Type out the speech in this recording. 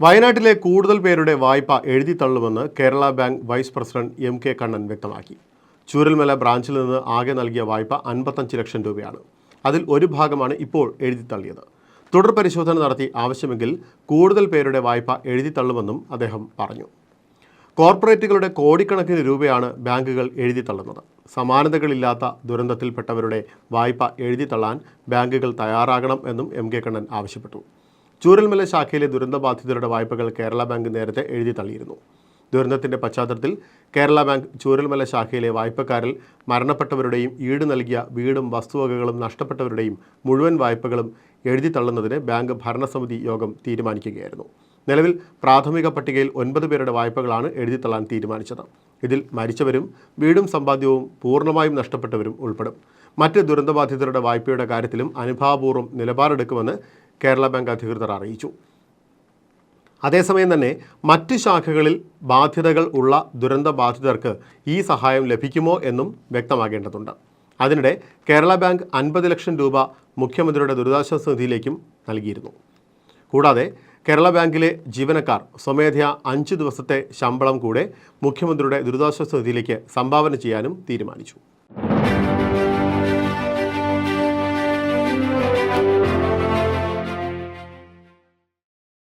വയനാട്ടിലെ കൂടുതൽ പേരുടെ വായ്പ എഴുതി തള്ളുമെന്ന് Kerala bank vice president M K Kannan വ്യക്തമാക്കി. ചൂരൽമല ബ്രാഞ്ചിൽ നിന്ന് ആകെ നൽകിയ വായ്പ അൻപത്തഞ്ച് ലക്ഷം രൂപയാണ്. അതിൽ ഒരു ഭാഗമാണ് ഇപ്പോൾ എഴുതി തള്ളിയത്. തുടർ പരിശോധന നടത്തി ആവശ്യമെങ്കിൽ കൂടുതൽ പേരുടെ വായ്പ എഴുതി തള്ളുമെന്നും അദ്ദേഹം പറഞ്ഞു. കോർപ്പറേറ്റുകളുടെ കോടിക്കണക്കിന് രൂപയാണ് ബാങ്കുകൾ എഴുതി തള്ളുന്നത്. സമാനതകളില്ലാത്ത ദുരന്തത്തിൽപ്പെട്ടവരുടെ വായ്പ എഴുതി തള്ളാൻ ബാങ്കുകൾ തയ്യാറാകണം എന്നും എം കെ കണ്ണൻ ആവശ്യപ്പെട്ടു. ചൂരൽമല ശാഖയിലെ ദുരന്തബാധിതരുടെ വായ്പകൾ കേരള ബാങ്ക് നേരത്തെ എഴുതി തള്ളിയിരുന്നു. ദുരന്തത്തിന്റെ പശ്ചാത്തലത്തിൽ കേരള ബാങ്ക് ചൂരൽമല ശാഖയിലെ വായ്പക്കാരിൽ മരണപ്പെട്ടവരുടെയും ഈട് നൽകിയ വീടും വസ്തുവകകളും നഷ്ടപ്പെട്ടവരുടെയും മുഴുവൻ വായ്പകളും എഴുതി തള്ളുന്നതിന് ബാങ്ക് ഭരണസമിതി യോഗം തീരുമാനിക്കുകയായിരുന്നു. നിലവിൽ പ്രാഥമിക പട്ടികയിൽ ഒൻപത് പേരുടെ വായ്പകളാണ് എഴുതി തള്ളാൻ തീരുമാനിച്ചത്. ഇതിൽ മരിച്ചവരും വീടും സമ്പാദ്യവും പൂർണമായും നഷ്ടപ്പെട്ടവരും ഉൾപ്പെടും. മറ്റ് ദുരന്തബാധിതരുടെ വായ്പയുടെ കാര്യത്തിലും അനുഭാവപൂർവം നിലപാടെടുക്കുമെന്ന് കേരള ബാങ്ക് അധികൃതർ അറിയിച്ചു. അതേസമയം തന്നെ മറ്റ് ശാഖകളിൽ ബാധ്യതകൾ ഉള്ള ദുരന്ത ബാധിതർക്ക് ഈ സഹായം ലഭിക്കുമോ എന്നും വ്യക്തമാകേണ്ടതുണ്ട്. അതിനിടെ കേരള ബാങ്ക് അൻപത് ലക്ഷം രൂപ മുഖ്യമന്ത്രിയുടെ ദുരിതാശ്വാസ നിധിയിലേക്കും നൽകിയിരുന്നു. കൂടാതെ കേരള ബാങ്കിലെ ജീവനക്കാർ സ്വമേധയാ അഞ്ച് ദിവസത്തെ ശമ്പളം കൂടെ മുഖ്യമന്ത്രിയുടെ ദുരിതാശ്വാസ നിധിയിലേക്ക് സംഭാവന ചെയ്യാനും തീരുമാനിച്ചു.